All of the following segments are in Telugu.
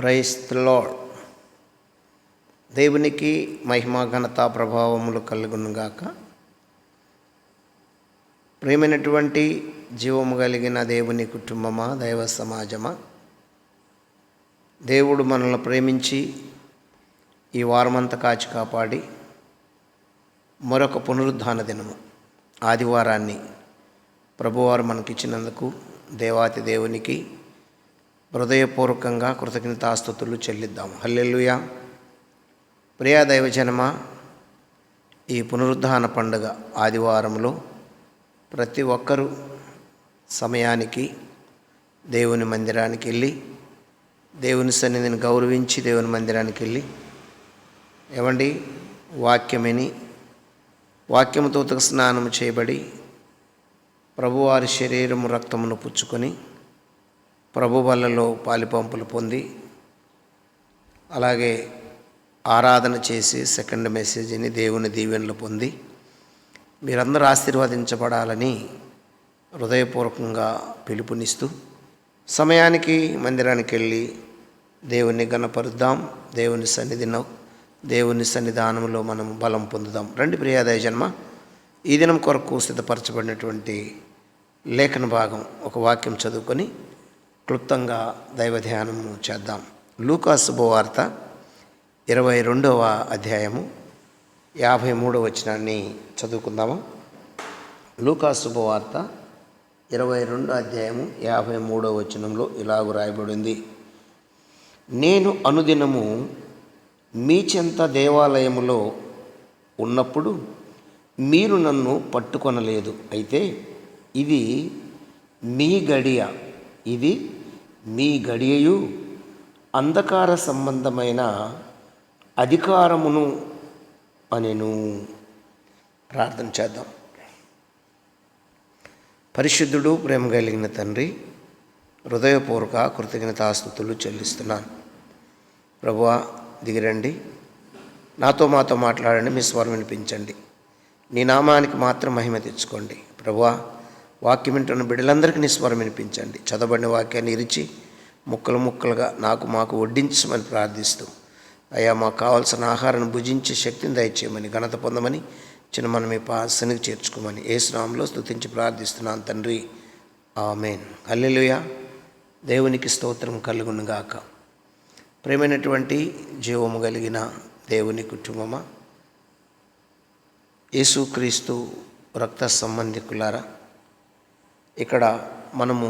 Price lord. దేవునికి మహిమ ఘనత ప్రభావములు కలుగునుగాక ప్రేమైనటువంటి జీవము కలిగిన దేవుని కుటుంబమా దైవ సమాజమా? దేవుడు మనల్ని ప్రేమించి ఈ వారమంతా కాచి కాపాడి మరొక పునరుద్ధాన దినము ఆదివారాన్ని ప్రభువారు మనకిచ్చినందుకు దేవాతి దేవునికి హృదయపూర్వకంగా కృతజ్ఞతాస్థుతులు చెల్లిద్దాం హల్లెలూయా. ప్రియా దైవజనమ ఈ పునరుద్ధాన పండుగ ఆదివారంలో ప్రతి ఒక్కరూ సమయానికి దేవుని మందిరానికి వెళ్ళి దేవుని సన్నిధిని గౌరవించి దేవుని మందిరానికి వెళ్ళి ఏమండి వాక్యమిని వాక్యముతో ఉతక స్నానం చేయబడి ప్రభువారి శరీరము రక్తమును పుచ్చుకొని ప్రభు వల్లలో పాలిపంపులు పొంది అలాగే ఆరాధన చేసి సెకండ్ మెసేజ్ని దేవుని దీవెనలు పొంది మీరందరూ ఆశీర్వదించబడాలని హృదయపూర్వకంగా పిలుపునిస్తూ సమయానికి మందిరానికి వెళ్ళి దేవుని గణపరుద్దాం దేవుని సన్నిధిన దేవుని సన్నిధానంలో మనం బలం పొందుదాం. రండి ప్రియాదయ జన్మ ఈ దినం కొరకు సిద్ధపరచబడినటువంటి లేఖన భాగం ఒక వాక్యం చదువుకొని క్లుప్తంగా దైవ ధ్యానము చేద్దాం. లూకా శుభవార్త ఇరవై రెండవ అధ్యాయము యాభై మూడవ వచనాన్ని చదువుకుందాము. లూకా శుభవార్త ఇరవై రెండో అధ్యాయము యాభై మూడవ వచనంలో ఇలాగ రాయబడింది. నేను అనుదినము మీ చెంత దేవాలయములో ఉన్నప్పుడు మీరు నన్ను పట్టుకొనలేదు. అయితే ఇది మీ గడియ ఇది మీ గడియయు అంధకార సంబంధమైన అధికారమును అనెను. ప్రార్థన చేద్దాం. పరిశుద్ధుడు ప్రేమ కలిగిన తండ్రి హృదయపూర్వక కృతజ్ఞతాస్థుతులు చెల్లిస్తున్నాను. ప్రభువా దిగిరండి. నాతో మాతో మాట్లాడండి మీ స్వరం వినిపించండి. నీ నామానికి మాత్రం మహిమ తెచ్చుకోండి. ప్రభువా వాక్యం వింటున్న బిడ్డలందరికీ నీ స్వరం వినిపించండి. చదవబడిన వాక్యాన్ని ఇరిచి ముక్కలు ముక్కలుగా నాకు మాకు వడ్డించమని ప్రార్థిస్తూ అయ్యా మాకు కావాల్సిన ఆహారాన్ని భుజించి శక్తిని దయచేయమని ఘనత పొందమని చిన్న మనం మీ పాసనికి చేర్చుకోమని ఏసునామంలో స్థుతించి ప్రార్థిస్తున్నాను తండ్రి. ఆమెన్. అల్లెలుయా దేవునికి స్తోత్రం కలుగునుగాక ప్రేమైనటువంటి జీవము కలిగిన దేవుని కుటుంబమా యేసుక్రీస్తు రక్త సంబంధికులారా ఇక్కడ మనము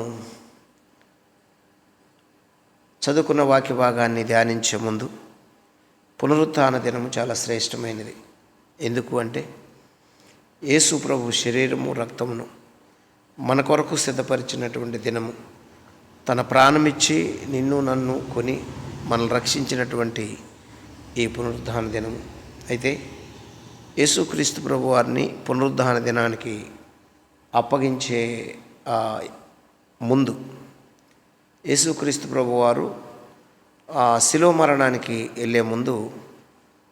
చదువుకున్న వాక్య భాగాన్ని ధ్యానించే ముందు పునరుత్థాన దినము చాలా శ్రేష్టమైనది. ఎందుకు అంటే యేసు ప్రభు శరీరము రక్తమును మన కొరకు సిద్ధపరిచినటువంటి దినము. తన ప్రాణమిచ్చి నిన్ను నన్ను కొని మనల్ని రక్షించినటువంటి ఈ పునరుద్ధాన దినము. అయితే యేసుక్రీస్తు ప్రభు వారిని పునరుద్ధాన దినానికి అప్పగించే ముందు యేసుక్రీస్తు ప్రభు వారు శిలో మరణానికి వెళ్ళే ముందు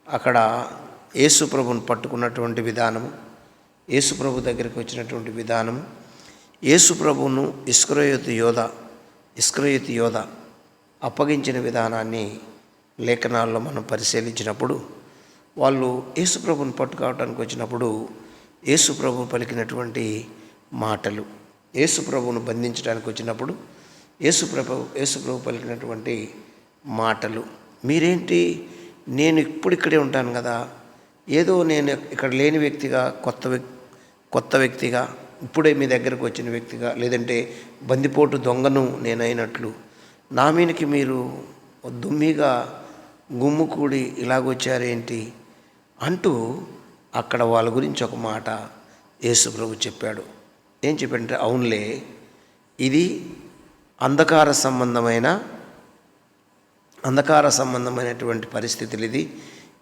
అక్కడ యేసు ప్రభుని పట్టుకున్నటువంటి విధానము యేసు ప్రభు దగ్గరికి వచ్చినటువంటి విధానము యేసు ప్రభును ఇస్క్రయోతు యోధ ఇస్క్రయోతు యోధ అప్పగించిన విధానాన్ని లేఖనాల్లో మనం పరిశీలించినప్పుడు వాళ్ళు యేసు ప్రభుని పట్టుకోవటానికి వచ్చినప్పుడు యేసు ప్రభు పలికినటువంటి మాటలు. యేసుప్రభువును బంధించడానికి వచ్చినప్పుడు యేసుప్రభు యేసుప్రభు పలికినటువంటి మాటలు. మీరేంటి? నేను ఇప్పుడు ఇక్కడే ఉంటాను కదా. ఏదో నేను ఇక్కడ లేని వ్యక్తిగా కొత్త వ్యక్తి కొత్త వ్యక్తిగా ఇప్పుడే మీ దగ్గరకు వచ్చిన వ్యక్తిగా లేదంటే బందిపోటు దొంగను నేనైనట్లు. నా మీదకి మీరు దుమ్మిగా గుమ్ముకూడి ఇలాగొచ్చారేంటి? అంటూ అక్కడ వాళ్ళ గురించి ఒక మాట యేసుప్రభు చెప్పాడు. ఏం చెప్పంటే అవునులే ఇది అంధకార సంబంధమైన అంధకార సంబంధమైనటువంటి పరిస్థితులు ఇది.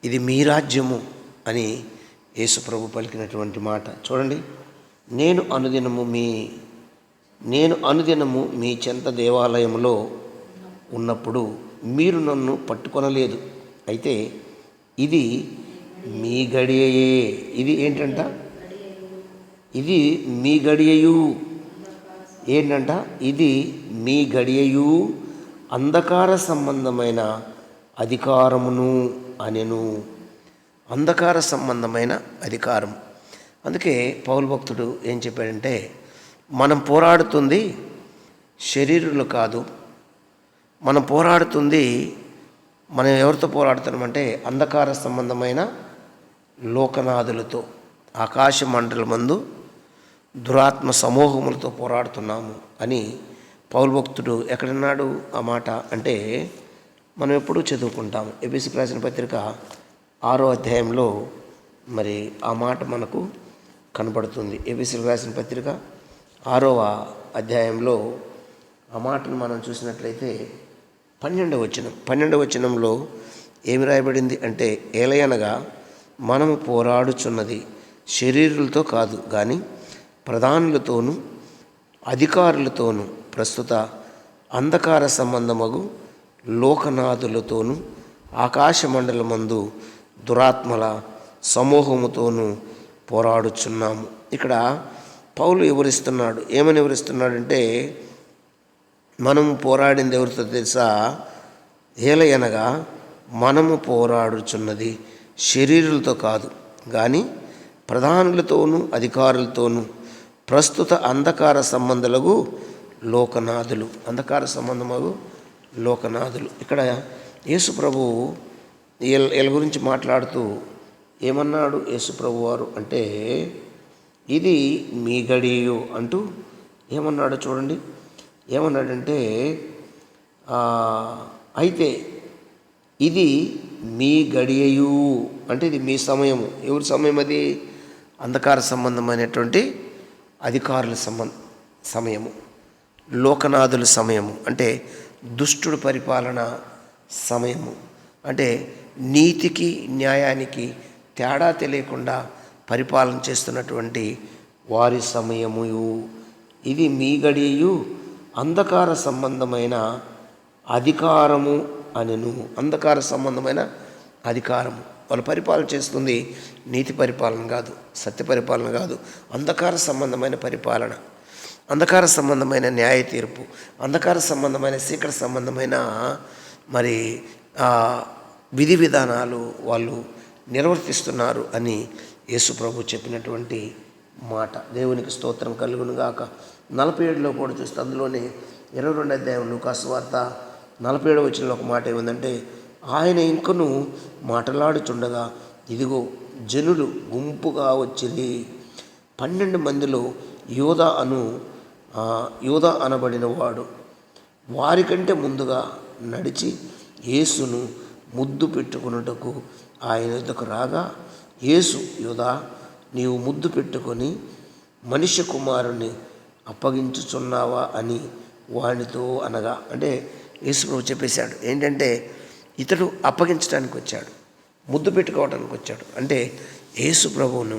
ఇది మీ రాజ్యము అని యేసుప్రభు పలికినటువంటి మాట. చూడండి నేను అనుదినము మీ నేను అనుదినము మీ చెంత దేవాలయంలో ఉన్నప్పుడు మీరు నన్ను పట్టుకొనలేదు. అయితే ఇది మీ గడియే. ఇది ఏంటంట? ఇది మీ గడియయు. ఏంటంట? ఇది మీ గడియయు. అంధకార సంబంధమైన అధికారమును అనెను. అంధకార సంబంధమైన అధికారం. అందుకే పౌరు భక్తుడు ఏం చెప్పాడంటే మనం పోరాడుతుంది శరీరులు కాదు. మనం పోరాడుతుంది మనం ఎవరితో పోరాడుతున్నామంటే అంధకార సంబంధమైన లోకనాథులతో ఆకాశ మండలమందు దురాత్మ సమూహములతో పోరాడుతున్నాము అని పౌరు భక్తుడు ఎక్కడన్నాడు? ఆ మాట అంటే మనం ఎప్పుడూ చదువుకుంటాము. ఎబిసి రాసిన పత్రిక ఆరో అధ్యాయంలో మరి ఆ మాట మనకు కనబడుతుంది. ఎబిసి రాసిన పత్రిక ఆరవ అధ్యాయంలో ఆ మాటను మనం చూసినట్లయితే పన్నెండవ వచనం. పన్నెండవ వచనంలో ఏమి రాయబడింది అంటే ఏలయనగా మనము పోరాడుచున్నది శరీరులతో కాదు కానీ ప్రధానులతోనూ అధికారులతోనూ ప్రస్తుత అంధకార సంబంధమగు లోకనాథులతోనూ ఆకాశ మండలమందు దురాత్మల సమూహముతోనూ పోరాడుచున్నాము. ఇక్కడ పౌలు వివరిస్తున్నాడు. ఏమని వివరిస్తున్నాడంటే మనము పోరాడింది ఎవరితో తెలుసా? ఏలయనగా మనము పోరాడుచున్నది శరీరులతో కాదు. కానీ ప్రధానులతోనూ అధికారులతోనూ ప్రస్తుత అంధకార సంబంధులకు లోకనాథులు. అంధకార సంబంధము లోకనాథులు. ఇక్కడ యేసు వీళ్ళ గురించి మాట్లాడుతూ ఏమన్నాడు యేసు ప్రభు వారు అంటే ఇది మీ గడియు అంటూ ఏమన్నాడు చూడండి. ఏమన్నాడంటే అయితే ఇది మీ గడియయు అంటే ఇది మీ సమయము. ఎవరి సమయం అది? అంధకార సంబంధమైనటువంటి అధికారుల సంబంధ సమయము లోకనాథుల సమయము అంటే దుష్టుడు పరిపాలన సమయము. అంటే నీతికి న్యాయానికి తేడా తెలియకుండా పరిపాలన చేస్తున్నటువంటి వారి సమయము ఇది మీ గడియు అంధకార సంబంధమైన అధికారము అనెను. అంధకార సంబంధమైన అధికారము. వాళ్ళు పరిపాలన చేస్తుంది నీతి పరిపాలన కాదు సత్య పరిపాలన కాదు అంధకార సంబంధమైన పరిపాలన అంధకార సంబంధమైన న్యాయ తీర్పు అంధకార సంబంధమైన సీకర సంబంధమైన మరి విధి విధానాలు వాళ్ళు నిర్వర్తిస్తున్నారు అని యేసు ప్రభు చెప్పినటువంటి మాట. దేవునికి స్తోత్రం కలుగునుగాక నలభై ఏడులో కూడా చూస్తే అందులోనే ఇరవై రెండు అధ్యాయం లూకాసు వార్త నలభై ఏడు వచ్చిన ఒక మాట ఏముందంటే ఆయన ఇంకను మాట్లాడుచుండగా ఇదిగో జనులు గుంపుగా వచ్చింది పన్నెండు మందిలో యోధ అను యోధ అనబడిన వాడు వారికంటే ముందుగా నడిచి యేసును ముద్దు పెట్టుకున్నటకు ఆయన యొద్దకు రాగా యేసు యోధా నీవు ముద్దు పెట్టుకొని మనిషి కుమారుని అప్పగించుచున్నావా అని వానితో అనగా అంటే యేసు ప్రభు చెప్పేశాడు. ఏంటంటే ఇతడు అప్పగించడానికి వచ్చాడు ముద్దు పెట్టుకోవడానికి వచ్చాడు అంటే యేసు ప్రభువును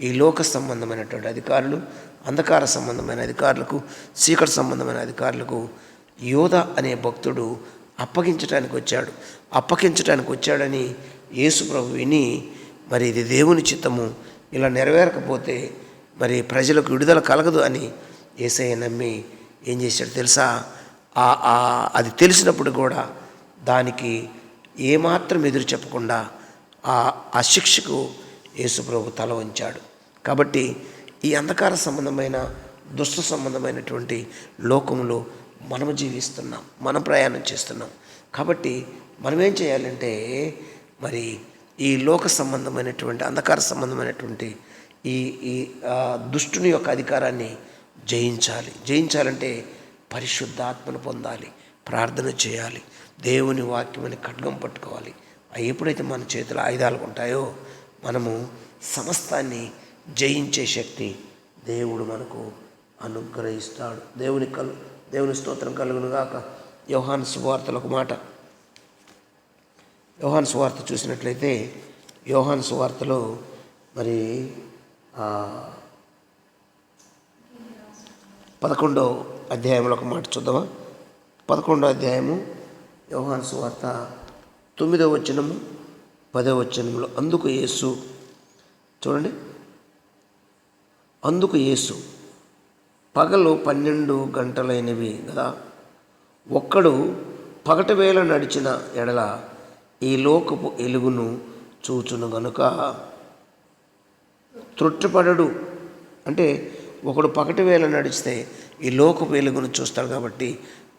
ఈ లోక సంబంధమైనటువంటి అధికారులు అంధకార సంబంధమైన అధికారులకు చీకటి సంబంధమైన అధికారులకు యోధ అనే భక్తుడు అప్పగించడానికి వచ్చాడు అప్పగించడానికి వచ్చాడని యేసు ప్రభు విని మరి ఇది దేవుని చిత్తము ఇలా నెరవేరకపోతే మరి ప్రజలకు విడుదల కలగదు అని ఏసయ్య నమ్మి ఏం చేశాడు తెలుసా? ఆ- అది తెలిసినప్పుడు కూడా దానికి ఏమాత్రం ఎదురు చెప్పకుండా ఆ ఆ శిక్షకు యేసుప్రభు తల వంచాడు. కాబట్టి ఈ అంధకార సంబంధమైన దుష్ట సంబంధమైనటువంటి లోకంలో మనము జీవిస్తున్నాం మనం ప్రయాణం చేస్తున్నాం. కాబట్టి మనం ఏం చేయాలంటే మరి ఈ లోక సంబంధమైనటువంటి అంధకార సంబంధమైనటువంటి ఈ ఈ దుష్టుని యొక్క అధికారాన్ని జయించాలి. జయించాలంటే పరిశుద్ధాత్మను పొందాలి ప్రార్థన చేయాలి. దేవుని వాక్యమని ఖడ్గం పట్టుకోవాలి. అవి ఎప్పుడైతే మన చేతిలో ఆయుధాలు ఉంటాయో మనము సమస్తాన్ని జయించే శక్తి దేవుడు మనకు అనుగ్రహిస్తాడు. దేవుని కలు దేవుని స్తోత్రం కలుగును యోహాన్ సువార్తలు ఒక మాట. యోహాన్ సువార్త చూసినట్లయితే యోహాన్ సువార్తలో మరి పదకొండో అధ్యాయంలో ఒక మాట చూద్దామా? పదకొండో అధ్యాయము యోహాన్ సువార్త తొమ్మిదవ వచనము పదో వచనంలో అందుకు యేసు చూడండి. అందుకు యేసు పగలు పన్నెండు గంటలైనవి కదా ఒక్కడు పగటి వేళ నడిచిన ఎడల ఈ లోకపు ఎలుగును చూచును గనుక త్రొట్టిపడడు అంటే ఒకడు పగటి వేళ నడిస్తే ఈ లోకపు వెలుగును చూస్తాడు కాబట్టి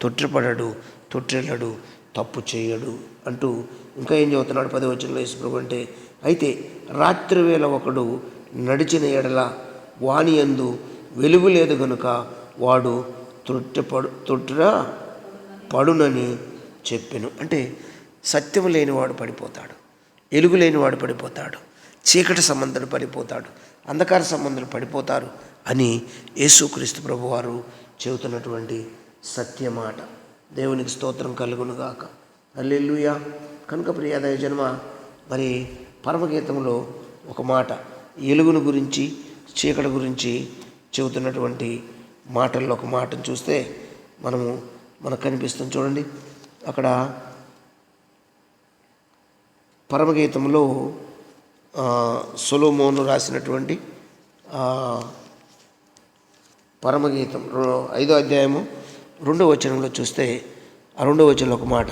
తొట్టిపడడు తొట్టిల్లడు తప్పు చేయడు అంటూ ఇంకా ఏం చెబుతున్నాడు పది వచనంలో యేసుప్రభు అంటే అయితే రాత్రి వేళ ఒకడు నడిచిన ఎడల వాణి యందు వెలుగు లేదు గనుక వాడు తొట్టిపడు తొట్టిన పడునని చెప్పాను. అంటే సత్యం లేనివాడు పడిపోతాడు ఎలుగు లేనివాడు పడిపోతాడు చీకటి సంబంధాలు పడిపోతాడు అంధకార సంబంధులు పడిపోతారు అని యేసుక్రీస్తు ప్రభువారు చెబుతున్నటువంటి సత్యమాట. దేవునికి స్తోత్రం కలుగునుగాక. అల్లెల్లుయా కనుక ప్రియాదయ జన్మ మరి పరమగీతంలో ఒక మాట ఎలుగును గురించి చీకటి గురించి చెబుతున్నటువంటి మాటల్లో ఒక మాటను చూస్తే మనము మనకు కనిపిస్తుంది చూడండి. అక్కడ పరమగీతంలో ఆ, సొలోమోను రాసినటువంటి పరమగీతం ఐదో అధ్యాయము రెండో వచనంలో చూస్తే ఆ రెండో వచనంలో ఒక మాట.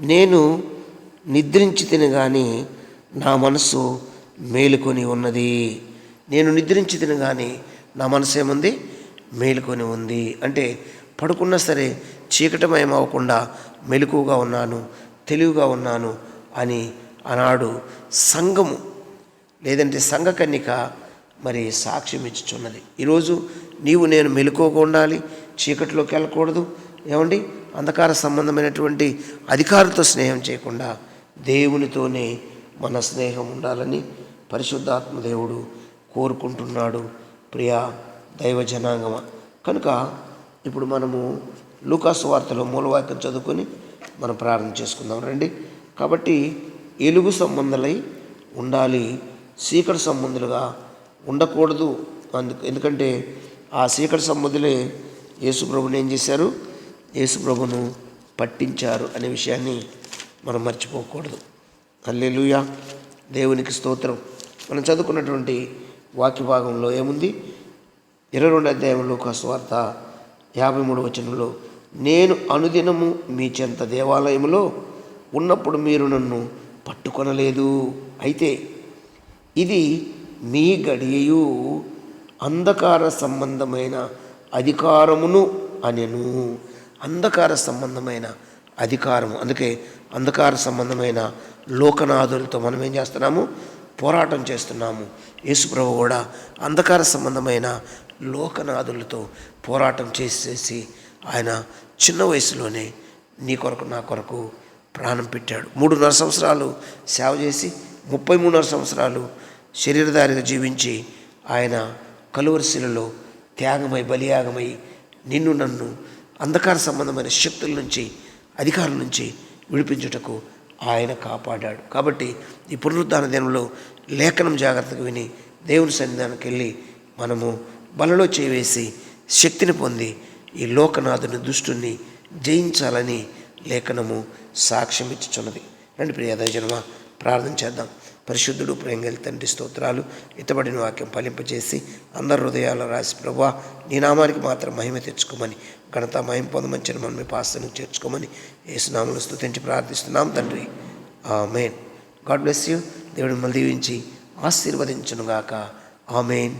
నేను నిద్రించి తిని కానీ నా మనస్సు మేలుకొని ఉన్నది. నేను నిద్రించి తిని కానీ నా మనసు ఏముంది? మేలుకొని ఉంది. అంటే పడుకున్నా సరే చీకటమయం అవ్వకుండా మెలకుగా ఉన్నాను తెలివిగా ఉన్నాను అని ఆనాడు సంఘము. లేదంటే సంఘకన్యక మరి సాక్ష్యం ఇచ్చుచున్నది. ఈరోజు నీవు నేను మెలుకోగా ఉండాలి చీకటిలోకి వెళ్ళకూడదు. ఏమండి? అంధకార సంబంధమైనటువంటి అధికారులతో స్నేహం చేయకుండా దేవునితోనే మన స్నేహం ఉండాలని పరిశుద్ధాత్మ దేవుడు కోరుకుంటున్నాడు. ప్రియా దైవ జనాంగమ కనుక ఇప్పుడు మనము లూకాసు వార్తలో మూలవాక్యం చదువుకొని మనం ప్రార్థన చేసుకుందాం. రండి. కాబట్టి ఎలుగు సంబంధులై ఉండాలి చీకటి సంబంధులుగా ఉండకూడదు. అందుకు ఎందుకంటే ఆ చీకటి సంబంధులే యేసుప్రభుని ఏం చేశారు? యేసుప్రభును పట్టించారు అనే విషయాన్ని మనం మర్చిపోకూడదు. అల్లెలుయా దేవునికి స్తోత్రం. మనం చదువుకున్నటువంటి వాక్య భాగంలో ఏముంది? ఇరవై రెండు అధ్యాయంలో స్వార్థ యాభై మూడు వచనంలో నేను అనుదినము మీ చెంత దేవాలయంలో ఉన్నప్పుడు మీరు నన్ను పట్టుకొనలేదు. అయితే ఇది మీ గడియయు అంధకార సంబంధమైన అధికారమును అనెను. అంధకార సంబంధమైన అధికారము. అందుకే అంధకార సంబంధమైన లోకనాథులతో మనం ఏం చేస్తున్నాము? పోరాటం చేస్తున్నాము. యేసుప్రభు కూడా అంధకార సంబంధమైన లోకనాథులతో పోరాటం చేసేసి ఆయన చిన్న వయసులోనే నీ కొరకు నా కొరకు ప్రాణం పెట్టాడు. మూడున్నర సంవత్సరాలు సేవ చేసి ముప్పై మూడున్నర సంవత్సరాలు శరీరధారిగా జీవించి ఆయన కలువరిశిలలో త్యాగమై బలియాగమై నిన్ను నన్ను అంధకార సంబంధమైన శక్తుల నుంచి అధికారుల నుంచి విడిపించుటకు ఆయన కాపాడాడు. కాబట్టి ఈ పునరుద్ధాన దినంలో లేఖనం జాగ్రత్తగా విని దేవుని సన్నిధానికి వెళ్ళి మనము బలలో చేవేసి శక్తిని పొంది ఈ లోకనాథుని దుష్టుని జయించాలని లేఖనము సాక్ష్యం ఇచ్చుచున్నది రండి ప్రియాదయ దయజనమ ప్రార్థన చేద్దాం. పరిశుద్ధుడు ప్రేంగల్ తండ్రి స్తోత్రాలు ఇతబడిన వాక్యం ఫలింపజేసి అందరి హృదయాల రాసి ప్రభా నీ నామానికి మాత్రం మహిమ తెచ్చుకోమని ఘనత మహిమ పొందమంచిన మనం మీ పాస్తను చేర్చుకోమని ఏసునామను స్థుతించి ప్రార్థిస్తున్నాం తండ్రి. May God bless you. దేవుడు మళ్ళీ దీవించి ఆశీర్వదించునుగాక. ఆమెన్.